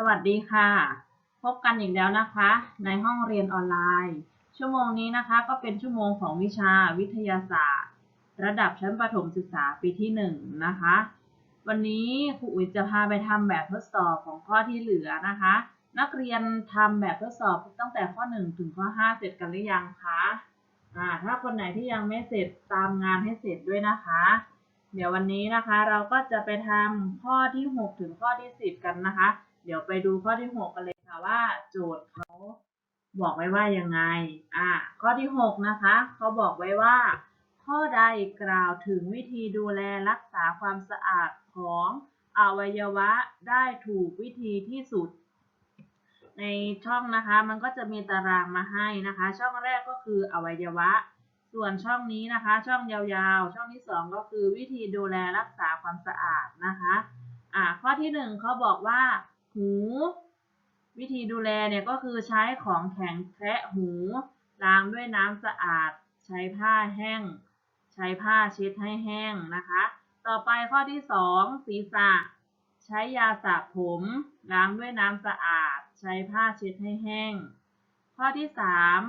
สวัสดีค่ะ พบกันอีกแล้วนะคะ ในห้องเรียนออนไลน์ ชั่วโมงนี้นะคะก็เป็นชั่วโมงของวิชาวิทยาศาสตร์ ระดับชั้นประถมศึกษาปีที่หนึ่งนะคะ วันนี้ครูอุ๋ยจะพาไปทำแบบทดสอบของข้อที่เหลือนะคะ นักเรียนทำแบบทดสอบตั้งแต่ข้อ 1 ถึงข้อ 5 เสร็จกันหรือยังคะอ่าถ้าคนไหนที่ยังไม่เสร็จตามงานให้เสร็จด้วยนะคะเดี๋ยววันนี้นะคะเราก็จะไปทำข้อที่ 6 ถึงข้อที่ 10 กันนะคะ เดี๋ยวไปดูข้อที่ 6 กันเลยค่ะว่า โจทย์เขาบอกไว้ว่ายังไง อ่าข้อที่ 6 นะคะ เขาบอกไว้ว่า ข้อใดกล่าวถึงวิธีดูแลรักษาความสะอาดของอวัยวะได้ถูกวิธีที่สุด ในช่องนะคะ มันก็จะมีตารางมาให้นะคะ ช่องแรกก็คืออวัยวะ ส่วนช่องนี้นะคะ ช่องยาวๆ ช่องที่สองก็คือวิธีดูแลรักษาความสะอาดนะคะ อ่าข้อที่หนึ่งเขาบอกว่า หู วิธีดูแลเนี่ยก็คือใช้ของแข็งแคะหู ล้างด้วยน้ำสะอาด ใช้ผ้าแห้ง ใช้ผ้าเช็ดให้แห้งนะคะ ต่อไปข้อที่สองศีรษะ ใช้ยาสระผม ล้างด้วยน้ำสะอาด ใช้ผ้าเช็ดให้แห้ง ข้อที่สาม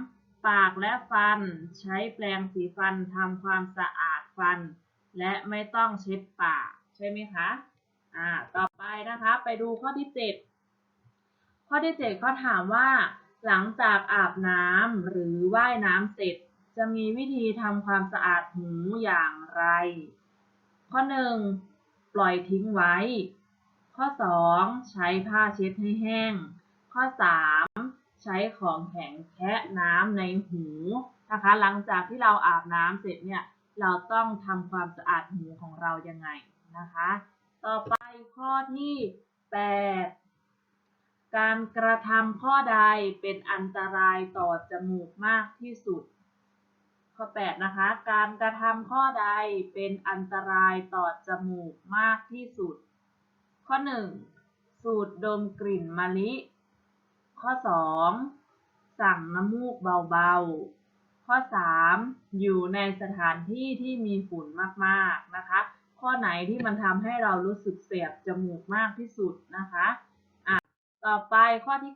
ปากและฟัน ใช้แปรงสีฟันทำความสะอาดฟัน และไม่ต้องเช็ดปาก ใช่ไหมคะ อ่าต่อไปนะคะไปดูข้อที่เจ็ดข้อที่เจ็ดเขาถามว่า หลังจากอาบน้ำหรือว่ายน้ำเสร็จ จะมีวิธีทำความสะอาดหูอย่างไร ข้อหนึ่งปล่อยทิ้งไว้ ข้อสองใช้ผ้าเช็ดให้แห้ง ข้อสามใช้ของแข็งแคะน้ำในหูนะคะ หลังจากที่เราอาบน้ำเสร็จเนี่ยเราต้องทำความสะอาดหูของเรายังไงนะคะ ต่อไปข้อที่8การกระทำข้อใดเป็นอันตรายต่อจมูกมากที่สุด ข้อ8นะคะ การกระทำข้อใดเป็นอันตรายต่อจมูกมากที่สุด ข้อ1สูดดมกลิ่นมะลิ ข้อ2สั่งน้ำมูกเบาๆ ข้อ3อยู่ในสถานที่ที่มีฝุ่นมากๆนะคะ ข้อไหนที่มันทำให้เรารู้สึกเสียบจมูกมากที่สุดนะคะอะต่อไปข้อที่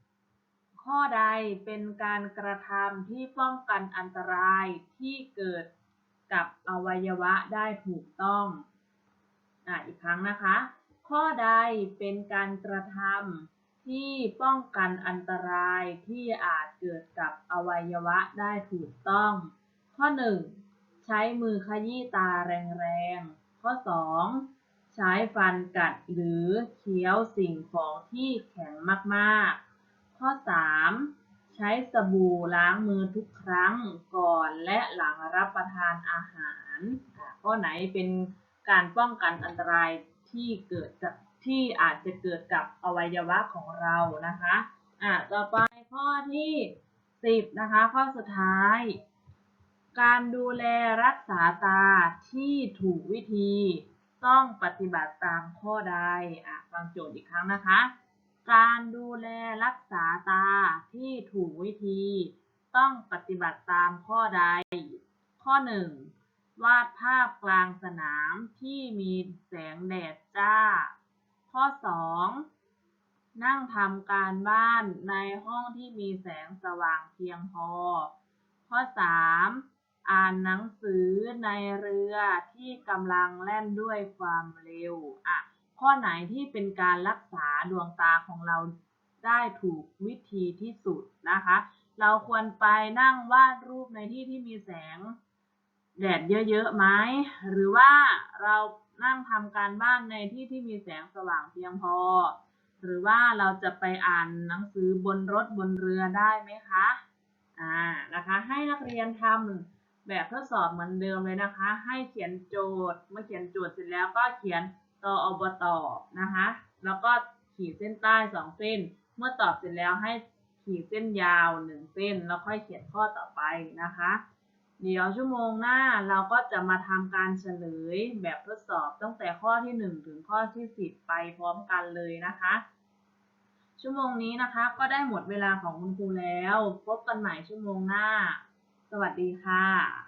9 ข้อใดเป็นการกระทำที่ป้องกันอันตรายที่เกิดกับอวัยวะได้ถูกต้องอะอีกครั้งนะคะ ข้อใดเป็นการกระทำที่ป้องกันอันตรายที่อาจเกิดกับอวัยวะได้ถูกต้อง ข้อ 1 ใช้มือขยี้ตาแรงๆ ข้อ 2 ใช้ฟันกัดหรือเคี้ยวสิ่งของที่แข็งมากๆ ข้อ 3 ใช้สบู่ล้างมือทุกครั้งก่อนและหลังรับประทานอาหารข้อไหนเป็นการป้องกันอันตรายที่เกิดจากที่อาจจะเกิดกับอวัยวะของเรานะคะ อะ ต่อไปข้อที่ 10 นะคะ ข้อสุดท้าย การดูแลรักษาตาที่ถูกวิธีต้องปฏิบัติตามข้อใดอะฟังโจทย์อีกครั้งนะคะ การดูแลรักษาตาที่ถูกวิธี ต้องปฏิบัติตามข้อใด ข้อ 1 วาดภาพกลางสนามที่มีแสงแดดจ้า ข้อ 2 นั่งทำการบ้านในห้องที่มีแสงสว่างเพียงพอ ข้อ 3 อ่านหนังสือในเรือที่กำลังแล่นด้วยความเร็ว อะ ข้อไหนที่เป็นการรักษาดวงตาของเราได้ถูกวิธีที่สุดนะคะ เราควรไปนั่งวาดรูปในที่ที่มีแสงแดดเยอะๆไหม หรือว่าเรานั่งทำการบ้านในที่ที่มีแสงสว่างเพียงพอ หรือว่าเราจะไปอ่านหนังสือบนรถบนเรือได้ไหมคะ อ่า นะคะ ให้นักเรียนทำ แบบทดสอบเหมือนเดิมเลยนะคะ ให้เขียนโจทย์ เมื่อเขียนโจทย์เสร็จแล้วก็เขียนตออบตอบนะคะ แล้วก็ขีดเส้นใต้สองเส้น เมื่อตอบเสร็จแล้วให้ขีดเส้นยาวหนึ่งเส้น แล้วค่อยเขียนข้อต่อไปนะคะ เดี๋ยวชั่วโมงหน้าเราก็จะมาทำการเฉลยแบบทดสอบตั้งแต่ข้อที่ 1 ถึงข้อที่ 10 ไปพร้อมกันเลยนะคะ ชั่วโมงนี้นะคะก็ได้หมดเวลาของคุณครูแล้ว พบกันใหม่ชั่วโมงหน้า สวัสดีค่ะ